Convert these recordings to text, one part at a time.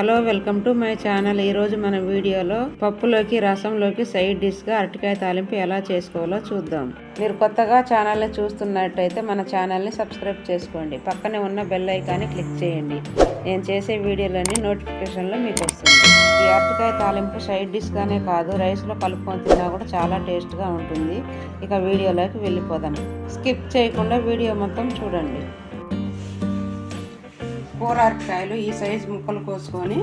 Hello welcome to my channel. ఈరోజు మన వీడియోలో పప్పులోకి రసంలోకి సైడ్ డిష్గా అరటికాయ తాలింపు ఎలా చేసుకోవాలో చూద్దాం. మీరు కొత్తగా ఛానల్ని చూస్తున్నట్టయితే మన ఛానల్ని సబ్స్క్రైబ్ చేసుకోండి. పక్కనే ఉన్న బెల్ ఐకాన్ని క్లిక్ చేయండి. నేను చేసే వీడియోలన్నీ నోటిఫికేషన్లో మీకు వస్తుంది. ఈ అరటికాయ తాలింపు సైడ్ డిష్గానే కాదు రైస్లో కలుపుకొని తిన్నా కూడా చాలా టేస్ట్గా ఉంటుంది. ఇక వీడియోలోకి వెళ్ళిపోదాం. స్కిప్ చేయకుండా వీడియో మొత్తం చూడండి. కూర అరటికాయలు ఈ సైజు ముక్కలు కోసుకొని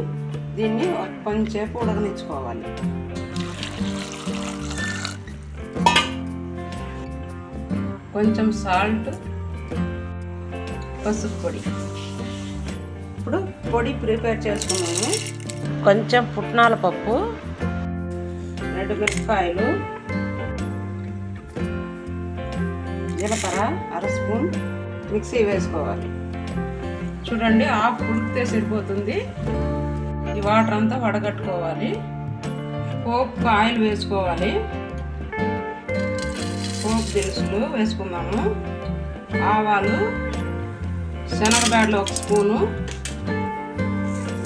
దీన్ని కొంచెంసేపు ఉడకనిచ్చుకోవాలి. కొంచెం సాల్ట్ పసుపు పొడి. ఇప్పుడు పొడి ప్రిపేర్ చేసుకున్నాము. కొంచెం పుట్నాల పప్పు రెండు మిరపకాయలు జీలకర్ర అర స్పూన్ మిక్సీ వేసుకోవాలి. చూడండి ఆఫ్ ఉడికితే సరిపోతుంది. ఈ వాటర్ అంతా వడగట్టుకోవాలి. పోపు ఆయిల్ వేసుకోవాలి. పోపు దినుసులు వేసుకుందాము. ఆవాలు శనగబ్యాడలు ఒక స్పూను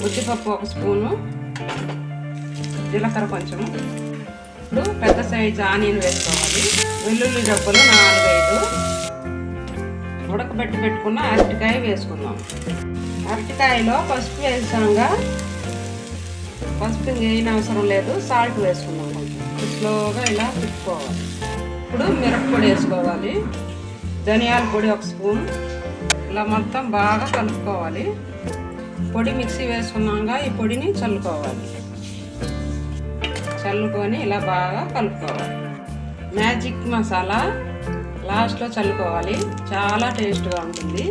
ఉద్దిపప్పు ఒక స్పూను జీలకర్ర కొంచెము ఇప్పుడు పెద్ద సైజు ఆనియన్ వేసుకోవాలి. వెల్లుల్లి డబ్బులు నాలుగైదు. ఉడకబెట్టి పెట్టుకున్న అరటికాయ వేసుకుందాం. అరటికాయలో పసుపు వేసాంగా పసుపు ఇంకేం అవసరం లేదు సాల్ట్ వేసుకుందాం కొంచెం. స్లోగా ఇలా తిప్పుకోవాలి. ఇప్పుడు మిరప్పొడి వేసుకోవాలి. ధనియాల పొడి ఒక స్పూన్. ఇలా మొత్తం బాగా కలుపుకోవాలి. పొడి మిక్సీ వేసుకున్నాక ఈ పొడిని చల్లుకోవాలి. చల్లుకొని ఇలా బాగా కలుపుకోవాలి. మ్యాజిక్ మసాలా లాస్ట్లో చల్లుకోవాలి. చాలా టేస్ట్గా ఉంటుంది.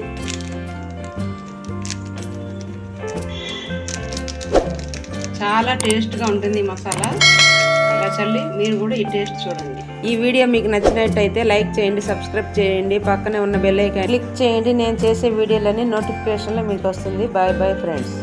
చాలా టేస్ట్గా ఉంటుంది ఈ మసాలా. ఇలా చల్లి మీరు కూడా ఈ టేస్ట్ చూడండి. ఈ వీడియో మీకు నచ్చినట్టయితే లైక్ చేయండి సబ్స్క్రైబ్ చేయండి. పక్కనే ఉన్న బెల్ ఐకాన్ క్లిక్ చేయండి. నేను చేసే వీడియోలన్నీ నోటిఫికేషన్లో మీకు వస్తుంది. Bye bye friends.